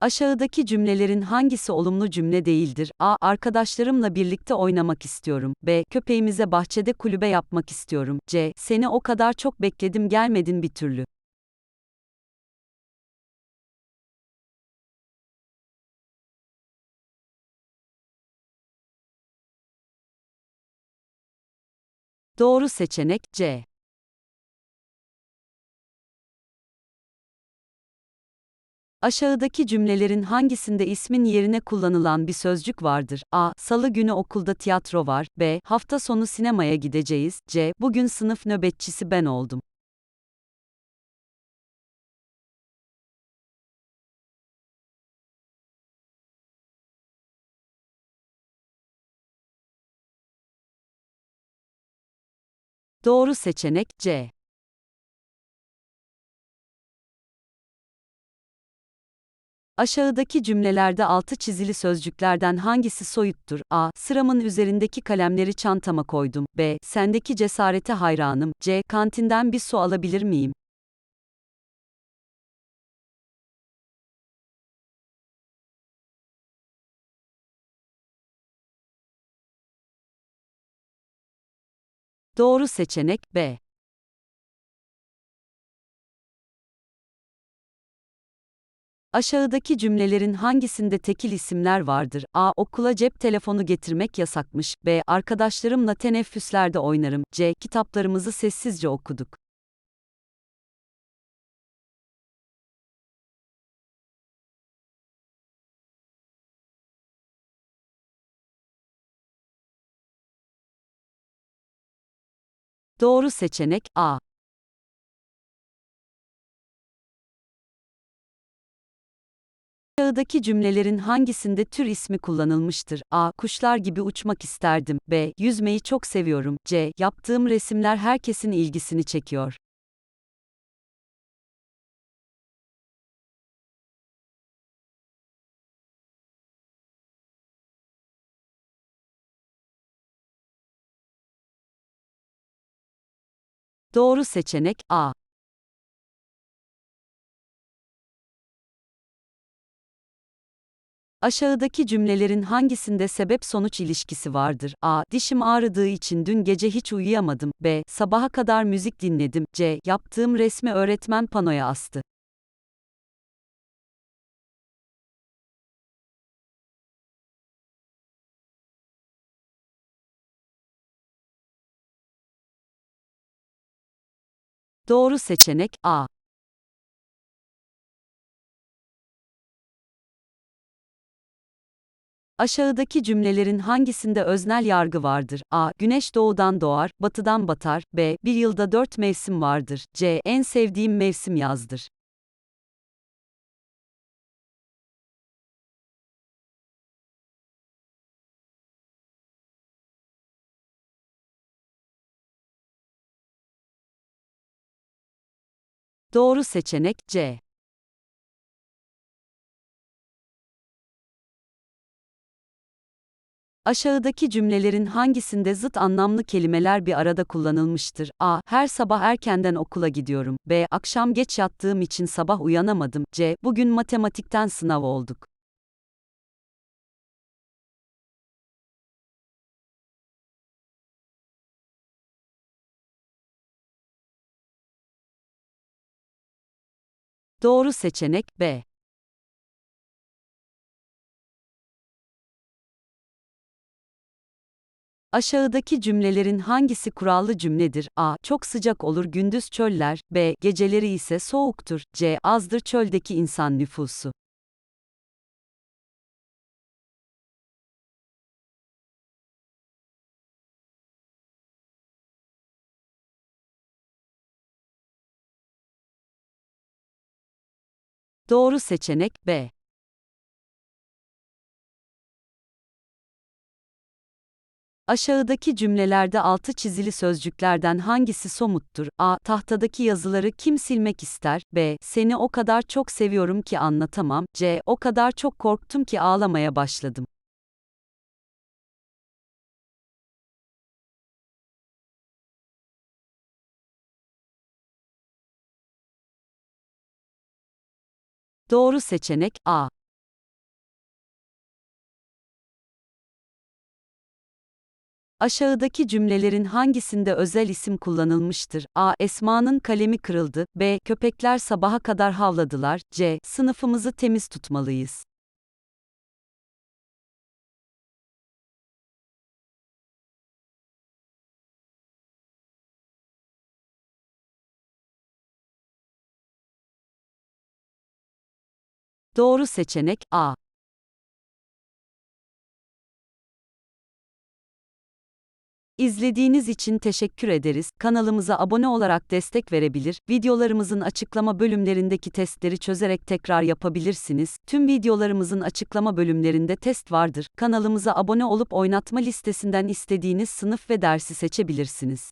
Aşağıdaki cümlelerin hangisi olumlu cümle değildir? A. Arkadaşlarımla birlikte oynamak istiyorum. B. Köpeğimize bahçede kulübe yapmak istiyorum. C. Seni o kadar çok bekledim gelmedin bir türlü. Doğru seçenek C. Aşağıdaki cümlelerin hangisinde ismin yerine kullanılan bir sözcük vardır? A. Salı günü okulda tiyatro var. B. Hafta sonu sinemaya gideceğiz. C. Bugün sınıf nöbetçisi ben oldum. Doğru seçenek C. Aşağıdaki cümlelerde altı çizili sözcüklerden hangisi soyuttur? A. Sıramın üzerindeki kalemleri çantama koydum. B. Sendeki cesarete hayranım. C. Kantinden bir su alabilir miyim? Doğru seçenek B. Aşağıdaki cümlelerin hangisinde tekil isimler vardır? A. Okula cep telefonu getirmek yasakmış. B. Arkadaşlarımla teneffüslerde oynarım. C. Kitaplarımızı sessizce okuduk. Doğru seçenek A. Aşağıdaki cümlelerin hangisinde tür ismi kullanılmıştır? A. Kuşlar gibi uçmak isterdim. B. Yüzmeyi çok seviyorum. C. Yaptığım resimler herkesin ilgisini çekiyor. Doğru seçenek A. Aşağıdaki cümlelerin hangisinde sebep-sonuç ilişkisi vardır? A. Dişim ağrıdığı için dün gece hiç uyuyamadım. B. Sabaha kadar müzik dinledim. C. Yaptığım resmi öğretmen panoya astı. Doğru seçenek A. Aşağıdaki cümlelerin hangisinde öznel yargı vardır? A. Güneş doğudan doğar, batıdan batar. B. Bir yılda dört mevsim vardır. C. En sevdiğim mevsim yazdır. Doğru seçenek C. Aşağıdaki cümlelerin hangisinde zıt anlamlı kelimeler bir arada kullanılmıştır? A. Her sabah erkenden okula gidiyorum. B. Akşam geç yattığım için sabah uyanamadım. C. Bugün matematikten sınav olduk. Doğru seçenek B. Aşağıdaki cümlelerin hangisi kurallı cümledir? A. Çok sıcak olur gündüz çöller. B. Geceleri ise soğuktur. C. Azdır çöldeki insan nüfusu. Doğru seçenek B. Aşağıdaki cümlelerde altı çizili sözcüklerden hangisi somuttur? A. Tahtadaki yazıları kim silmek ister? B. Seni o kadar çok seviyorum ki anlatamam. C. O kadar çok korktum ki ağlamaya başladım. Doğru seçenek A. Aşağıdaki cümlelerin hangisinde özel isim kullanılmıştır? A. Esma'nın kalemi kırıldı. B. Köpekler sabaha kadar havladılar. C. Sınıfımızı temiz tutmalıyız. Doğru seçenek A. İzlediğiniz için teşekkür ederiz. Kanalımıza abone olarak destek verebilir, videolarımızın açıklama bölümlerindeki testleri çözerek tekrar yapabilirsiniz. Tüm videolarımızın açıklama bölümlerinde test vardır. Kanalımıza abone olup oynatma listesinden istediğiniz sınıf ve dersi seçebilirsiniz.